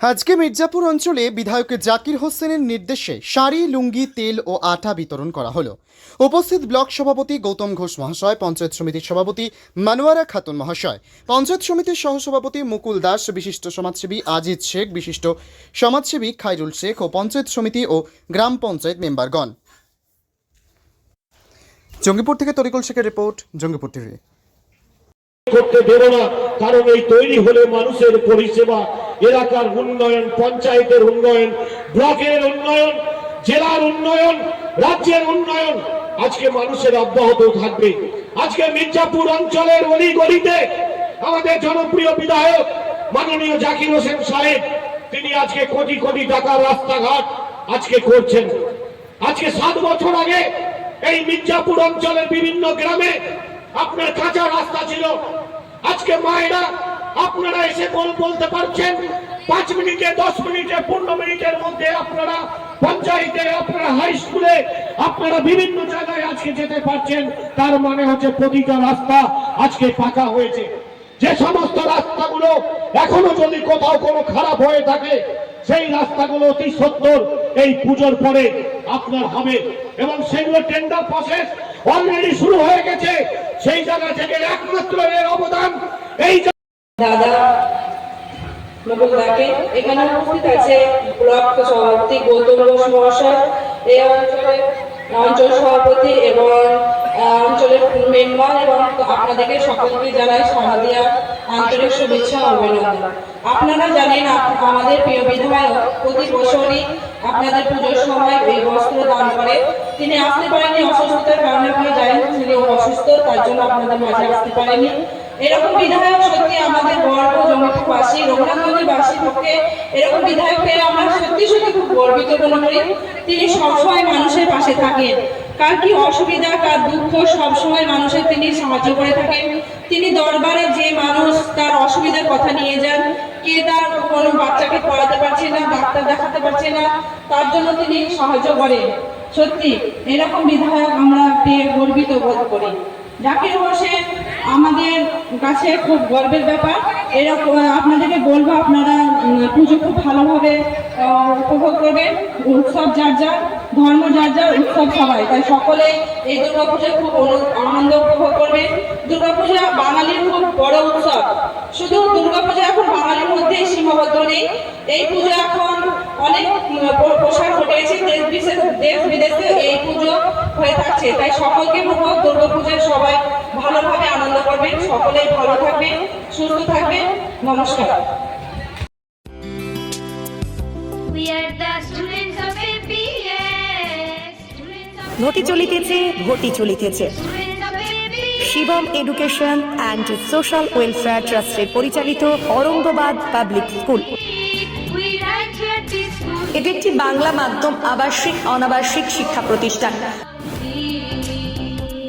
আজকে মির্জাপুর অঞ্চলে বিধায়ক জাকির হোসেনের নির্দেশে শাড়ি, লুঙ্গি, তেল ও আটা বিতরণ করা হলো। উপস্থিত ব্লক সভাপতি গৌতম ঘোষ মহাশয়, পঞ্চায়েত সমিতির সভাপতি মানুয়ারা খাতুন মহাশয়, পঞ্চায়েত সমিতির সহসভাপতি মুকুল দাস, বিশিষ্ট সমাজসেবী আজিজ শেখ, বিশিষ্ট সমাজসেবী খাইরুল শেখ ও পঞ্চায়েত সমিতি ও গ্রাম পঞ্চায়েত মেম্বারগণ। জঙ্গিপুর থেকে তরিকুল শেখের রিপোর্ট, জঙ্গিপুর টিভি। করতে দেব না, কারণ এই তৈরি হলে মানুষের পরিষেবা এলাকার উন্নয়ন, পঞ্চায়েতের উন্নয়ন, ব্লকের উন্নয়ন, জেলার উন্নয়ন, রাজ্যের উন্নয়ন আজকে মানুষের অব্যাহত থাকবে। আজকে মির্জাপুর অঞ্চলের অলি গলিতে আমাদের জনপ্রিয় বিধায়ক মাননীয় জাকির হোসেন সাহেব, তিনি আজকে কোটি কোটি টাকার রাস্তাঘাট আজকে করছেন। আজকে সাত বছর আগে এই মির্জাপুর অঞ্চলের বিভিন্ন গ্রামে আপনার কাঁচা রাস্তা ছিল। আজকে মায়েরা আপনারা এসে বল বলতে পারছেন। পাঁচ মিনিটে, দশ মিনিটে, পনেরো মিনিটের মধ্যে আপনারা পঞ্চায়েতে, আপনারা হাই স্কুলে আপনারা বিভিন্ন জায়গায় আজকে যেতে পারছেন। তার মানে হচ্ছে প্রতিটা রাস্তা আজকে পাকা হয়েছে। যে সমস্ত রাস্তাগুলো এখনও যদি কোথাও কোনো খারাপ হয়ে থাকে, সেই রাস্তাগুলো অতি সত্তর, এই পুজোর পরে আপনার হবে। এবং সেগুলো টেন্ডার প্রসেস অলরেডি শুরু হয়ে গেছে। সেই জায়গা থেকে একমাত্র এর অবদান, এই আপনারা জানেন আমাদের প্রিয় বিধায়ক প্রতি বছরই আপনাদের পুজোর সময় এই বস্ত্র দান করে। তিনি আসতে পারেননি, অসুস্থতার কারণে আপনি তিনি অসুস্থ, তার জন্য আপনাদের মাঝে আসতে পারেনি। এরকম বিধায়ক সত্যি আমাদের গর্ব জমিপুরবাসী রঘুনাথগঞ্জবাসীর পক্ষে এরকম বিধায়ক আমরা সত্যি সত্যি খুব গর্বিত মনে করি। তিনি সবসময় মানুষের পাশে থাকেন। কার কি অসুবিধা, কার দুঃখ, সবসময় মানুষের তিনি সাহায্য করে থাকেন। তিনি দরবারে যে মানুষ তার অসুবিধার কথা নিয়ে যান, কে তার কোনো বাচ্চাকে পড়াতে পারছে না, ডাক্তার দেখাতে পারছে না, তার জন্য তিনি সাহায্য করেন। সত্যি, এরকম বিধায়ক আমরা পেয়ে গর্বিত বোধ করি। জাকির হোসেন আমাদের কাছে খুব গর্বের ব্যাপার। এরকম আপনাদেরকে বলব, আপনারা পুজো খুব ভালোভাবে উপভোগ করবেন। উৎসব যার যার, ধর্ম যার যার, উৎসব সবাই। তাই সকলে এই দুর্গা পুজোয় খুব আনন্দ উপভোগ করবেন। দুর্গা পূজা বাঙালির খুব বড় উৎসব। শুধু দুর্গা পূজা এখন বাঙালির মধ্যেই সীমাবদ্ধ নেই। এই পুজো এখন অনেক প্রসার ঘটে গেছে দেশ দেশ বিদেশে এই পুজো হয়ে থাকছে। তাই সকলকে বলব দুর্গা পূজায় সবাই করবেন সকলেই ভালো থাকবেন সুস্থ থাকবেন নমস্কার ঘটি চলিতেছে ঘটি চলিতেছে. Shivam education and social welfare ট্রাস্টের পরিচালিত অরঙ্গবাদ পাবলিক স্কুল. এটি একটি বাংলা মাধ্যম আবাসিক অনাবাসিক শিক্ষা প্রতিষ্ঠান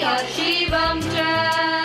Shiva Shivam Jai.